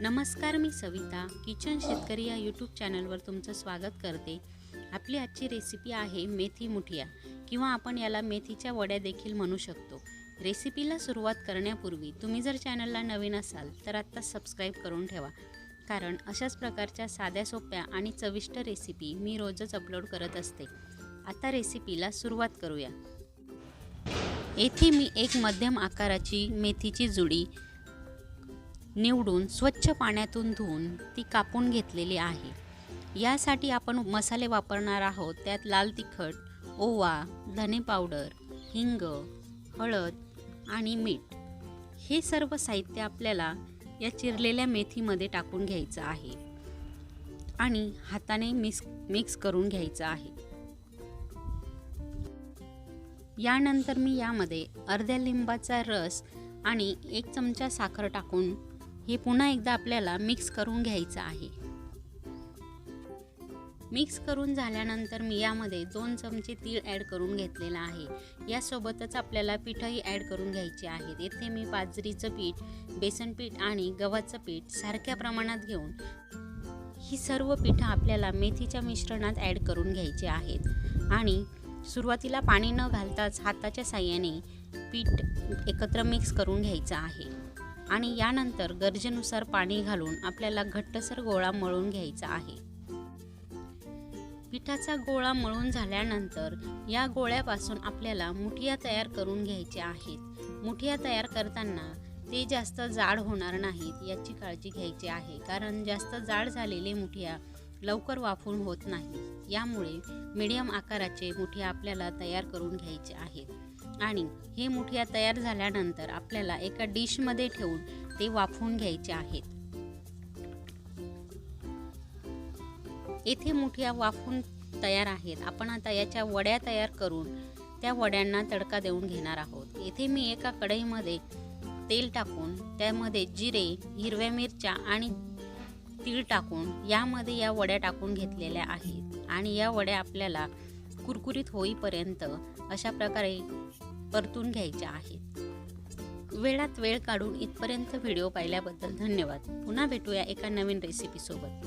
नमस्कार मी सविता. किचन शेतकरी या यूट्यूब चॅनलवर तुमचं स्वागत करते. आपली आजची रेसिपी आहे मेथी मुठिया किंवा आपण याला मेथीच्या वड्या देखील म्हणू शकतो. रेसिपीला सुरुवात करण्यापूर्वी तुम्ही जर चॅनलला नवीन असाल तर आत्ता सबस्क्राईब करून ठेवा. कारण अशाच प्रकारच्या साध्या सोप्या आणि चविष्ट रेसिपी मी रोजच अपलोड करत असते. आता रेसिपीला सुरुवात करूया. येथे मी एक मध्यम आकाराची मेथीची जुडी निवडून स्वच्छ पाण्यातून धुवून ती कापून घेतलेली आहे. यासाठी आपण मसाले वापरणार आहोत. त्यात लाल तिखट ओवा धने पावडर हिंग हळद आणि मीठ. हे सर्व साहित्य आपल्याला या चिरलेल्या मेथीमध्ये टाकून घ्यायचं आहे आणि हाताने मिक्स मिक्स करून घ्यायचं आहे. यानंतर मी यामध्ये अर्ध्या लिंबाचा रस आणि एक चमचा साखर टाकून हे पुन्हा एकदा आपल्याला मिक्स करून घ्यायचं आहे. मिक्स करून झाल्यानंतर मी यामध्ये दोन चमचे तीळ ॲड करून घेतलेला आहे. यासोबतच आपल्याला पीठही ॲड करून घ्यायचे आहेत. येथे मी बाजरीचं पीठ बेसन पीठ आणि गव्हाचं पीठ सारख्या प्रमाणात घेऊन ही सर्व पिठं आपल्याला मेथीच्या मिश्रणात ॲड करून घ्यायची आहेत. आणि सुरुवातीला पाणी न घालताच हाताच्या साह्याने पीठ एकत्र मिक्स करून घ्यायचं आहे. आणि यानंतर गरजेनुसार पाणी घालून आपल्याला घट्टसर गोळा मळून घ्यायचा आहे. पिठाचा गोळा मळून झाल्यानंतर या गोळ्यापासून आपल्याला मुठिया तयार करून घ्यायच्या आहेत. मुठिया तयार करताना ते जास्त जाड होणार नाहीत याची काळजी घ्यायची आहे. कारण जास्त जाड झालेले मुठिया लवकर वाफून होत नाही. यामुळे मीडियम आकाराचे मुठिया आपल्याला तयार करून घ्यायचे आहेत. आणि हे मुठिया तयार झाल्यानंतर आपल्याला एका डिशमध्ये ठेवून ते वाफवून घ्यायचे आहेत. येथे मुठिया वाफून तयार आहेत. आपण आता याच्या वड्या तयार करून त्या वड्यांना तडका देऊन घेणार आहोत. येथे मी एका कढईमध्ये तेल टाकून त्यामध्ये जिरे हिरव्या मिरच्या आणि तीळ टाकून यामध्ये या वड्या टाकून घेतलेल्या आहेत. आणि या वड्या आपल्याला कुरकुरीत होईपर्यंत अशा प्रकारे परतून घ्यायच्या आहेत. वेळात वेळ काढून इथपर्यंत व्हिडिओ पाहिल्याबद्दल धन्यवाद. पुन्हा भेटूया एका नवीन रेसिपीसोबत